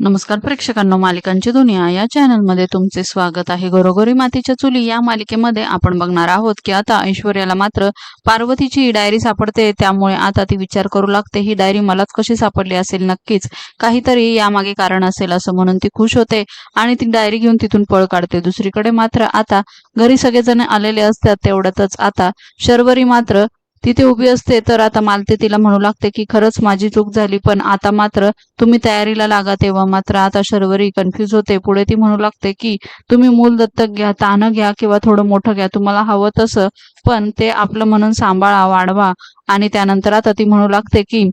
नमस्कार प्रेक्षकांनो मालिकांची दुनिया या चॅनलमध्ये तुमचे स्वागत आहे. घरोघरी मातीच्या चुली या मालिकेमध्ये आपण बघणार आहोत की आता ऐश्वर्याला मात्र पार्वतीची डायरी सापडते. त्यामुळे आता ती विचार करू लागते. ही डायरी मलाच कशी सापडली असेल नक्कीच काहीतरी यामागे कारण असेल असं म्हणून ती खुश होते आणि ती डायरी घेऊन तिथून पळ काढते. दुसरीकडे मात्र आता घरी सगळेजण आलेले असतात. तेवढ्यातच आता शर्वरी मात्र तिथे उभी असते तर आता मालते तिला म्हणू लागते की खरंच माझी चूक झाली पण आता मात्र तुम्ही तयारीला लागा तेव्हा. मात्र आता शर्वरी कन्फ्युज होते. पुढे ती म्हणू लागते की तुम्ही मूल दत्तक घ्या तानं घ्या किंवा थोडं मोठं घ्या तुम्हाला हवं तसं. पण ते आपलं म्हणून सांभाळा वाढवा. आणि त्यानंतर आता ती म्हणू लागते की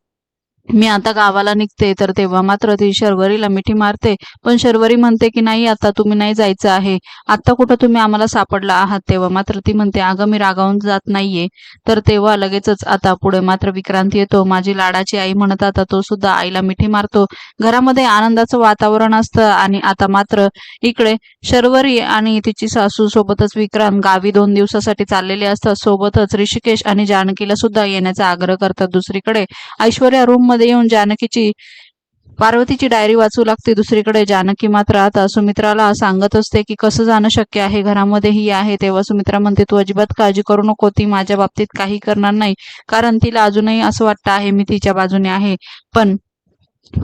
मी आता गावाला निघते तर तेव्हा मात्र ती शर्वरीला मिठी मारते. पण शर्वरी म्हणते की नाही आता तुम्ही नाही जायचं आहे. आता कुठं तुम्ही आम्हाला सापडला आहात? तेव्हा मात्र ती म्हणते अगं मी रागावून जात नाहीये. तर तेव्हा लगेचच आता पुढे मात्र विक्रांत येतो. माझी लाडाची आई म्हणत आता तो सुद्धा आईला मिठी मारतो. घरामध्ये आनंदाचं वातावरण असतं आणि आता मात्र इकडे शर्वरी आणि तिची सासू सोबतच विक्रांत गावी दोन दिवसासाठी चाललेले असतात. सोबतच ऋषिकेश आणि जानकीला सुद्धा येण्याचा आग्रह करतात दुसरीकडे. ऐश्वर्या रूम मध्ये येऊन जानकीची पार्वतीची डायरी वाचू लागते. दुसरीकडे जानकी मात्र आता सुमित्राला सांगत असते की कसं जाणं शक्य आहे? घरामध्ये ही आहे तेव्हा सुमित्रा म्हणते तू अजिबात काळजी करू नको. ती माझ्या बाबतीत काही करणार नाही. कारण तिला अजूनही असं वाटतं आहे मी तिच्या बाजूने आहे. पण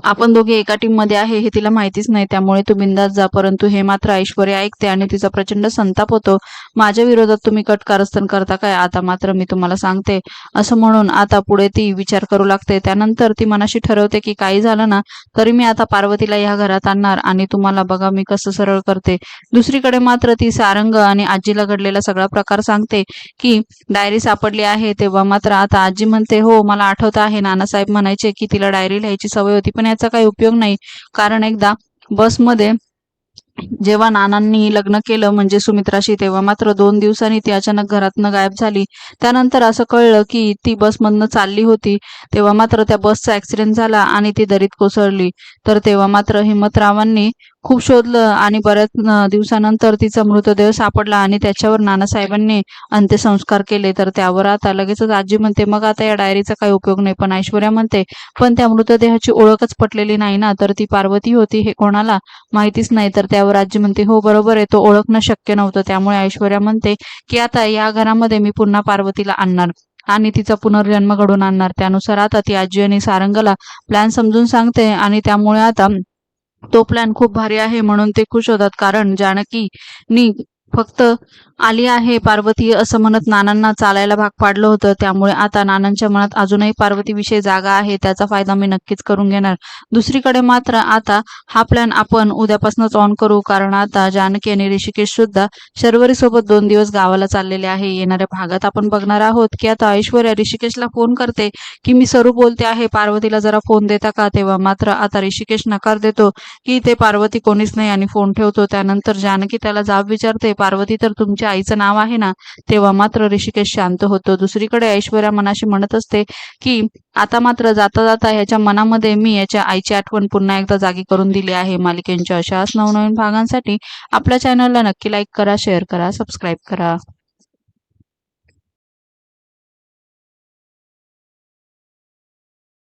आपण दोघे एका टीममध्ये आहे हे तिला माहितीच नाही. त्यामुळे तू बिंदास जा परंतु हे मात्र ऐश्वर्या ऐकते आणि तिचा प्रचंड संताप होतो. माझ्या विरोधात तुम्ही कट कारस्थान करता काय? आता मात्र मी तुम्हाला सांगते. असं म्हणून आता पुढे ती विचार करू लागते. त्यानंतर ती मनाशी ठरवते की काही झालं ना तरी मी आता पार्वतीला ह्या घरात आणणार आणि तुम्हाला बघा मी कसं सरळ करते. दुसरीकडे मात्र ती सारंग आणि आजीला घडलेला सगळा प्रकार सांगते की डायरी सापडली आहे. तेव्हा मात्र आता आजी म्हणते हो मला आठवत आहे. नानासाहेब म्हणायचे की तिला डायरी लिहायची सवय होती. पण याचा काही उपयोग नाही. कारण एकदा बसमध्ये जेव्हा नानांनी लग्न केलं म्हणजे सुमित्राशी तेव्हा मात्र दोन दिवसांनी ती अचानक घरातनं गायब झाली. त्यानंतर असं कळलं की ती बसमधनं चालली होती. तेव्हा मात्र त्या बसचा ऍक्सिडेंट झाला आणि ती दरीत कोसळली. तर तेव्हा मात्र हिम्मतरावांनी खूप शोधलं आणि बऱ्याच दिवसानंतर तिचा मृतदेह सापडला आणि त्याच्यावर नानासाहेबांनी अंत्यसंस्कार केले. तर त्यावर आता लगेचच आजी म्हणते मग आता या डायरीचा काही उपयोग नाही. पण ऐश्वर्या म्हणते पण त्या मृतदेहाची ओळखच पटलेली नाही ना. तर ती पार्वती होती हे कोणाला माहितीच नाही. तर त्यावर आजी म्हणते हो बरोबर आहे. तो ओळखणं शक्य नव्हतं. त्यामुळे ऐश्वर्या म्हणते की आता या घरामध्ये मी पुन्हा पार्वतीला आणणार आणि तिचा पुनर्जन्म घडून आणणार. त्यानुसार आता ती आजी आणि सारंगला प्लॅन समजून सांगते आणि त्यामुळे आता तो प्लॅन खूप भारी आहे म्हणून ते खुश होतात. कारण जानकीनी फक्त आली आहे पार्वती असं म्हणत नानांना चालायला भाग पाडलं होतं. त्यामुळे आता नानांच्या मनात अजूनही पार्वतीविषयी जागा आहे. त्याचा फायदा मी नक्कीच करून घेणार. दुसरीकडे मात्र आता हा प्लॅन आपण उद्यापासूनच ऑन करू. कारण आता जानकी आणि ऋषिकेश सुद्धा शर्वरी सोबत दोन दिवस गावाला चाललेले आहे. येणाऱ्या भागात आपण बघणार आहोत की आता ऐश्वर्या ऋषिकेशला फोन करते की मी सरू बोलते आहे. पार्वतीला जरा फोन देता का? तेव्हा मात्र आता ऋषिकेश नकार देतो की ते पार्वती कोणीच नाही आणि फोन ठेवतो. त्यानंतर जानकी त्याला जाब विचारते. पार्वती तर तुमच्या आईचं नाव आहे ना तेव्हा मात्र ऋषिकेश शांत होतो. दुसरीकडे ऐश्वर्या मनाशी म्हणत असते की आता मात्र जाता जाता ह्याच्या मनामध्ये मी याच्या आईची आठवण पुन्हा एकदा जागी करून दिली आहे. मालिकेंच्या अशाच नवनवीन भागांसाठी आपल्या चॅनलला नक्की लाईक करा शेअर करा सबस्क्राईब करा.